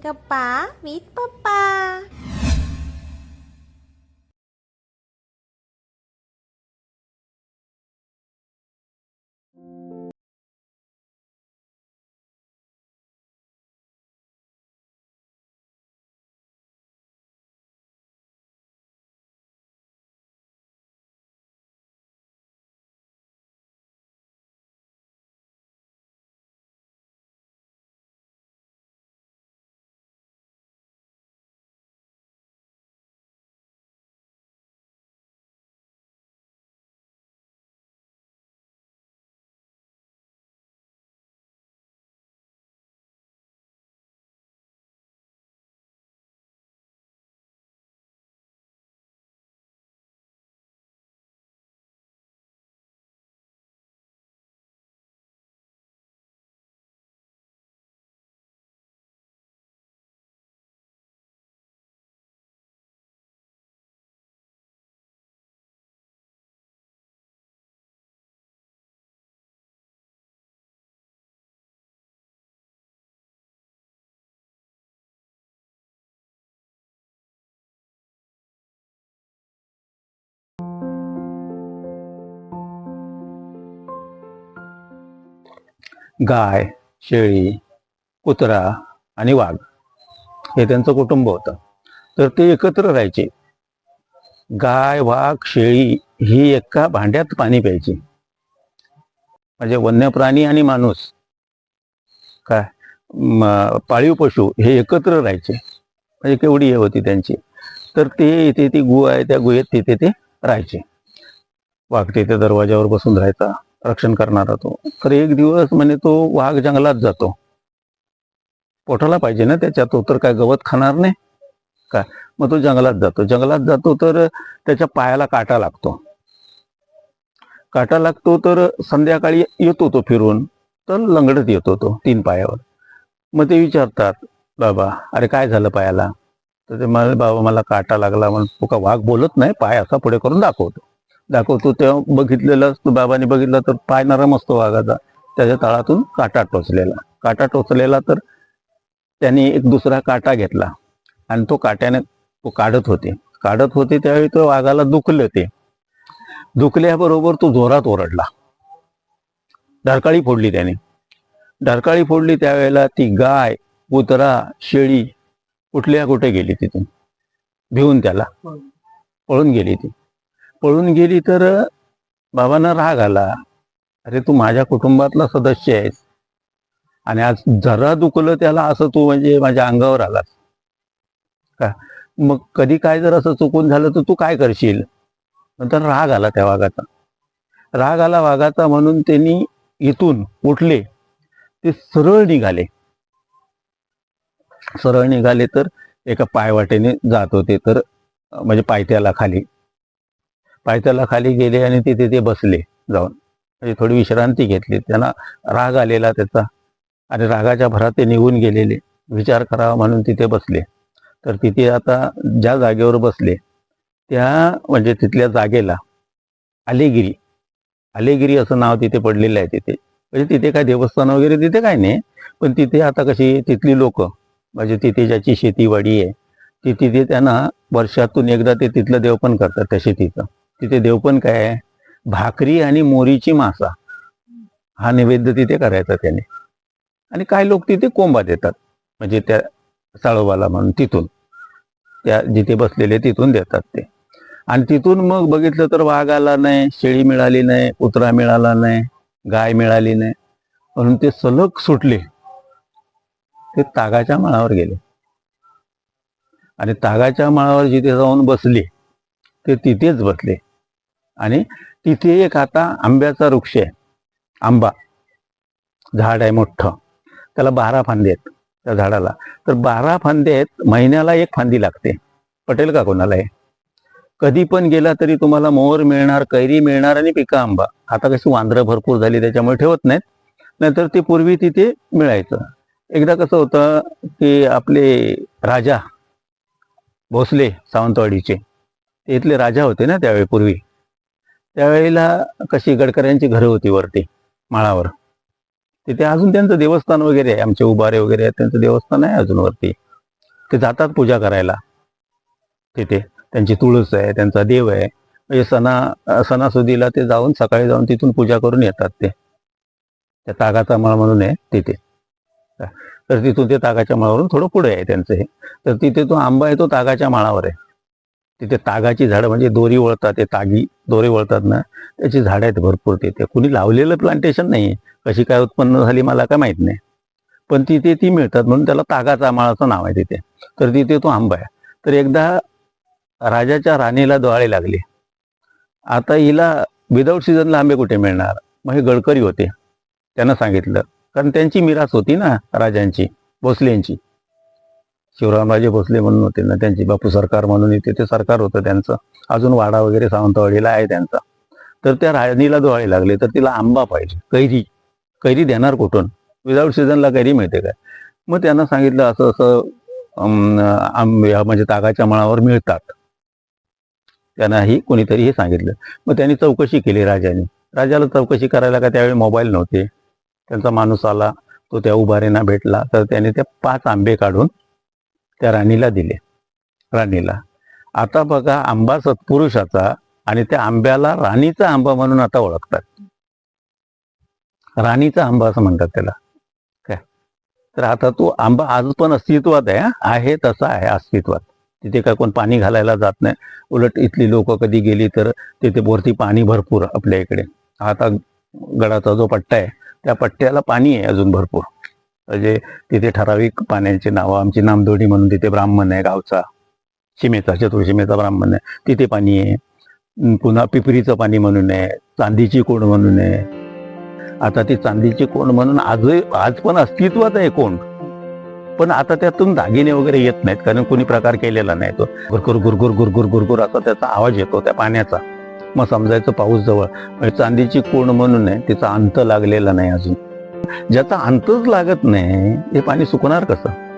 Kepa with Papa. गाय शेळी कुत्रा आणि वाघ हे त्यांचं कुटुंब होतं. तर ते एकत्र राहायचे. गाय वाघ शेळी ही एका भांड्यात पाणी प्यायची. म्हणजे वन्य प्राणी आणि माणूस. काय? पाळीव पशु हे एकत्र राहायचे. म्हणजे केवढी हे होती त्यांची. तर ते इथे ती गुहा आहे त्या गुहेत तिथे ते राहायचे. वाघ तिथे दरवाजावर बसून राहायचा. रक्षण करणारा तो. तर एक दिवस म्हणे तो वाघ जंगलात जातो. पोटाला पाहिजे ना त्याच्या तो तर काय गवत खाणार नाही? काय? मग तो जंगलात जातो. जंगलात जातो तर त्याच्या पायाला काटा लागतो. काटा लागतो तर संध्याकाळी येतो तो फिरून. तर लंगडत येतो तो तीन पायावर. मग ते विचारतात बाबा अरे काय झालं पायाला? तर ते मला बाबा मला काटा लागला म्हणून तो का वाघ बोलत नाही. पाय असा पुढे करून दाखवतो. दाखवतो. तेव्हा बघितलेलं असतं बाबांनी बघितलं तर पाय नरम असतो वाघाचा. त्याच्या तळातून काटा टोचलेला. काटा टोचलेला तर त्यांनी एक दुसरा काटा घेतला. आणि तो काट्याने तो काढत होते. काढत होते त्यावेळी तो वाघाला दुखलं ते. दुखल्याबरोबर तो जोरात ओरडला. डरकाळी फोडली त्याने. डरकाळी फोडली त्यावेळेला ती गाय कुत्रा शेळी कुठल्या कुठे गेली तिथून? भिवून त्याला पळून गेली ती. पळून गेली तर बाबांना राग आला. अरे तू माझ्या कुटुंबातला सदस्य आहेस. आणि आज जरा दुखलं त्याला असं तू म्हणजे माझ्या अंगावर आलास. का? मग कधी काय जर असं चुकून झालं तर तू काय करशील? नंतर राग आला त्या वाघाचा. राग आला वाघाचा म्हणून त्यांनी इथून उठले. ते सरळ निघाले. सरळ निघाले तर एका पायवाटेने जात होते. तर म्हणजे पायथ्याला खाली. पायथ्याला खाली गेले आणि तिथे ते बसले जाऊन. म्हणजे थोडी विश्रांती घेतली. त्यांना राग आलेला त्याचा. आणि रागाच्या भरात ते निघून गेलेले. विचार करावा म्हणून तिथे बसले. तर तिथे आता ज्या जागेवर बसले त्या म्हणजे तिथल्या जागेला आलेगिरी. आलेगिरी असं नाव तिथे पडलेलं आहे तिथे. म्हणजे तिथे काय देवस्थान वगैरे तिथे काय नाही. पण तिथे आता कशी तिथली लोक म्हणजे तिथे ज्याची शेतीवाडी आहे ती तिथे त्यांना वर्षातून एकदा ते तिथलं देवपण करतात त्या शेतीचं. तिथे देवपण काय आहे? भाकरी आणि मोरीची मासा. हा नैवेद्य तिथे करायचा त्याने. आणि काही लोक तिथे कोंबा देतात. म्हणजे त्या साळोबाला म्हणून तिथून. त्या जिथे बसलेले तिथून देतात ते. आणि तिथून मग बघितलं तर वाघ आला नाही शेळी मिळाली नाही कुत्रा मिळाला नाही गाय मिळाली नाही. म्हणून ते सलग सुटले. ते तागाच्या माळावर गेले. आणि तागाच्या माळावर जिथे जाऊन बसले ते तिथेच बसले. आणि तिथे एक आता आंब्याचा वृक्ष आहे. आंबा. झाड आहे मोठं. त्याला बारा फांदे आहेत त्या झाडाला. तर बारा फांदे आहेत महिन्याला एक फांदी लागते. पटेल का कोणाला हे? कधी पण गेला तरी तुम्हाला मोर मिळणार कैरी मिळणार आणि पिका आंबा. आता कशी वांद्रं भरपूर झाली त्याच्यामुळे ठेवत नाहीत. नाहीतर ते पूर्वी तिथे मिळायचं. एकदा कसं होतं की आपले राजा भोसले सावंतवाडीचे ते इथले राजा होते ना त्यावेळी पूर्वी. त्यावेळेला कशी गडकऱ्यांची घरं होती वरती माळावर. तिथे अजून त्यांचं देवस्थान वगैरे आहे आमचे उभारे वगैरे आहेत त्यांचं देवस्थान आहे अजून वरती. ते जातात पूजा करायला. तिथे त्यांची तुळस आहे त्यांचा देव आहे. म्हणजे सणा सणासुदीला ते जाऊन सकाळी जाऊन तिथून पूजा करून येतात ते. त्या तागाचा माळ म्हणून आहे तिथे. तर तिथून ते तागाच्या माळावरून थोडं पुढे आहे त्यांचं हे. तर तिथे तो आंबा आहे तो तागाच्या माळावर आहे. तिथे तागाची झाडं म्हणजे दोरी वळतात ते तागी दोरी वळतात ना त्याची झाडं आहेत भरपूर तिथे. कुणी लावलेलं प्लांटेशन नाही कशी काय उत्पन्न झाली मला काय माहीत नाही. पण तिथे ती मिळतात म्हणून त्याला तागाचा माळाचं नाव आहे तिथे. तर तिथे तो आंबा आहे. तर एकदा राजाच्या राणीला डोळे लागले. आता हिला विदाऊट सीझनला आंबे कुठे मिळणार? मग हे गडकरी होते. त्यांना सांगितलं. कारण त्यांची मिरास होती ना राजांची भोसलेंची. शिवरामराजे भोसले म्हणून होते ना त्यांची बापू सरकार म्हणून येते ते सरकार होतं त्यांचं. अजून वाडा वगैरे सावंतवाडीला आहे त्यांचा. तर त्या राणीला डोळे लागले तर तिला आंबा पाहिजे कैरी. कैरी देणार कुठून? विदाऊट सीझनला कैरी मिळते काय? मग त्यांना सांगितलं असं असं आंबे म्हणजे तागाच्या मळावर मिळतात. त्यांनाही कोणीतरी हे सांगितलं. मग त्यांनी चौकशी केली राजाने. राजाला चौकशी करायला का त्यावेळी मोबाईल नव्हते? त्यांचा माणूस आला तो त्या उभारेना भेटला तर त्याने त्या पाच आंबे काढून त्या राणीला दिले. राणीला. आता बघा आंबा सत्पुरुषाचा आणि त्या आंब्याला राणीचा आंबा म्हणून आता ओळखतात. राणीचा आंबा असं म्हणतात त्याला. काय? तर आता तो आंबा आज पण अस्तित्वात आहे आहे तसा आहे अस्तित्वात. तिथे काय कोण पाणी घालायला जात नाही. उलट इथली लोक कधी गेली तर तिथे वरती पाणी भरपूर आपल्या इकडे. आता गडाचा जो पट्टा आहे त्या पट्ट्याला पाणी आहे अजून भरपूर. म्हणजे तिथे ठराविक पाण्याची नावं आमची नामदोडी म्हणून तिथे ब्राह्मण आहे गावचा. शिमेचा चतुर्शिमेचा ब्राह्मण आहे. तिथे पाणी आहे. पुन्हा पिपरीचं पाणी म्हणून आहे. चांदीची कोण म्हणून आहे. आता ती चांदीची कोण म्हणून आज आज पण अस्तित्वात आहे कोण पण आता त्यातून दागिने वगैरे येत नाहीत कारण कोणी प्रकार केलेला नाही तो. गुरगुर गुरगुर गुरगुर गुरगुर असा त्याचा आवाज येतो त्या पाण्याचा. मग समजायचं पाऊस जवळ. म्हणजे चांदीची कोण म्हणून आहे. तिचा अंत लागलेला नाही अजून. ज्याचा अंतच लागत नाही हे पाणी सुकणार कसं?